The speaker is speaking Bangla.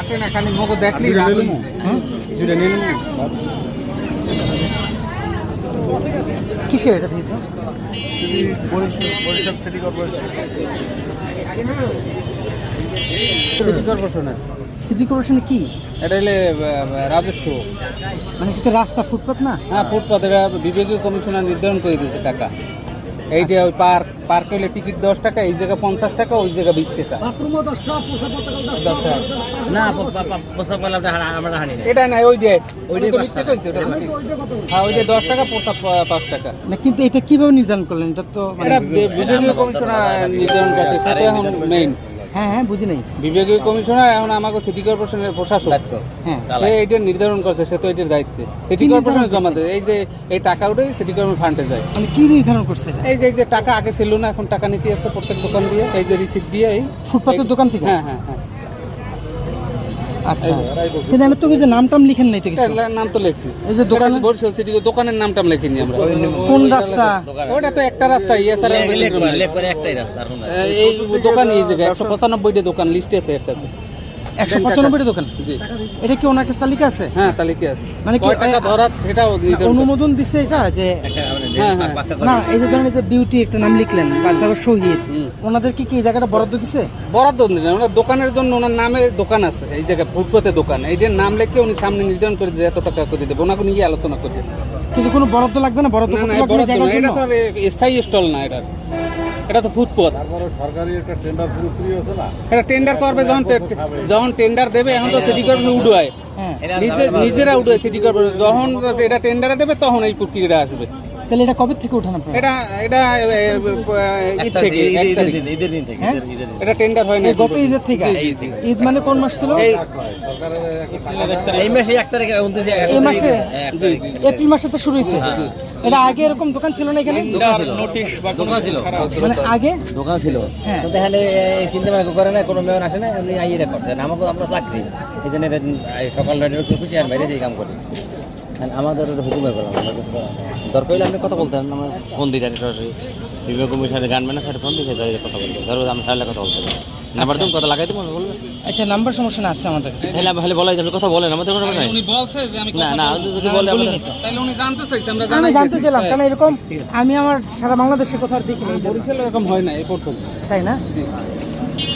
আসে না খালি মগো দেখলেই রাগ যায়। দুইটা কিসের এটা বরিশাল সিটি কর্পোরেশন সিটি কর্পোরেশনের সিটি কর্পোরেশনে কি এটা হলে রাজস্ব মানে রাস্তা ফুটপাত না? হ্যাঁ ফুটপাতের বিভাগীয় কমিশনার নির্ধারণ করে দিয়েছে টাকা। এইটা ওই পার্ক পার্ক হলে টিকিট দশ টাকা এই জায়গায় পঞ্চাশ টাকা ওই জায়গায় বিশ টাকা। দশ টাকা না এটা না ওই যে ওইটা তো মিথ্যে কইছে ওটা হ্যাঁ ওই যে দশ টাকা পোশাক পাঁচ টাকা। না কিন্তু এটা কীভাবে নির্ধারণ করলেন? এটা তো মানে এটা বি- বিভাগীয় কমিশনার নির্ধারণ করছে সেটা এখন মেইন হ্যাঁ হ্যাঁ বুঝি নাই। বিভাগীয় কমিশনার এখন আমাকে সিটি কর্পোরেশনের প্রশাসক। হ্যাঁ। সে এটা নির্ধারণ করছে সে তো এটার দায়িত্বে। সিটি কর্পোরেশন জমা দেয় এই যে এই টাকা উঠে সিটি কর্পোরেশন ফান্ডে যায়। মানে কি নির্ধারণ করছে এটা? এই যে এই যে টাকা আগে ছিল না এখন টাকা নিতে আসছে প্রত্যেক দোকান দিয়ে এই যে রিসিপ্ট দিয়ে এই ফুটপাতের দোকান থেকে? হ্যাঁ হ্যাঁ হ্যাঁ। আচ্ছা। কিন্তু এখানে তো কিছু নাম টাম লিখেন নাই তো কিছু। নাম তো লেখছি। এই যে দোকান বরিশাল সিটি দোকানের নামটাম লেখিনি আমরা। কোন রাস্তা? ওটা তো একটা রাস্তা ইয়ে স্যার একটাই রাস্তা আর এই দোকান এই জায়গায় একশো পঁচানব্বইটা দোকান লিস্টে আছে একটা আছে। একশো পঁচানব্বইটা দোকান? এটা কি ওনার কাছে তালিকা আছে? হ্যাঁ তালিকা আছে। মানে টাকা নির্ধারণ করে। অনুমোদন দিছে এটা যে হ্যাঁ, হ্যাঁ। না এই যে ধরেন বিউটি একটা নাম লিখলেন তারপর শহীদ হুম। ওনাদেরকে কি এই জায়গাটা বরাদ্দ দিছে? বরাদ্দ নেই ওনার দোকানের জন্য ওনার নামে দোকান আছে এই জায়গায় ফুটপাতে দোকান। এইটার নাম লিখে উনি সামনে নির্ধারণ করে যে এত টাকা করে দেবে ওনাকে নিয়ে আলোচনা করে কিন্তু কোনো বরাদ্দ লাগবে না? বরাদ্দ না বরাদ্দ এটা তো স্থায়ী স্টল না এটা এটা তো ফুটপথ। সরকারি একটা টেন্ডার পুরোপুরি আছে না? এটা টেন্ডার করবে যখন যখন টেন্ডার দেবে এখন তো সিটি কর্পোরেশন উঠোয় হ্যাঁ। নিজেরা উঠে সিটি কর্পোরেশন যখন এটা টেন্ডারে দেবে তখন এই প্রক্রিয়াটা আসবে। তাহলে এটা কবে থেকে উঠান আপনারা? এটা এটা ঈদ থেকে ঈদের দিন, থেকে, হ্যাঁ? ঈদের- দিন। এটা টেন্ডার হয় না গত ঈদের থেকে? ঈদ মানে কোন মাস ছিল? এই এই মাসে এক তারিখে এই মাসে? হ্যাঁ। এপ্রিল মাসে তো শুরু হয়েছে। এটা আগে এরকম দোকান ছিল না এখানে? দোকান ছিল। দোকান ছিল। মানে আগে? দোকান ছিল। হ্যাঁ। তো তাহলে এই চিন্তা ভাবনা করে না কোনো মেয়র আসে না উনি আই এটা করছেন আমাকে আমরা চাকরি। এই জন্য সকাল নয়টার খুশি আর বাইরে কাম করি। আমাদের হুকুমের। দরকার হলে আপনি কথা বলতেন আমার ফোন দিই সরাসরি। বিভাগ কমিশনের গান ম্যানেজার ফোন দিয়ে তাদের কথা বলতে ধরো আমি সারলে কথা বলতে পারি। নাম্বার তুমি কথা লাগাই দেবো বলবে আচ্ছা নাম্বার সমস্যা না আছে আমাদের কাছে। তাহলে তাহলে বলাই যাবে কথা বলেন আমাদের কোনো নাই। উনি বলছে যে আমি না না যদি বলে তাহলে উনি জানতে চাইছে আমরা জানাই জানতে। চাইলাম কারণ এরকম আমি আমার সারা বাংলাদেশের কথা আর দেখিনি বরিশাল এরকম হয় না এই প্রথম। তাই না?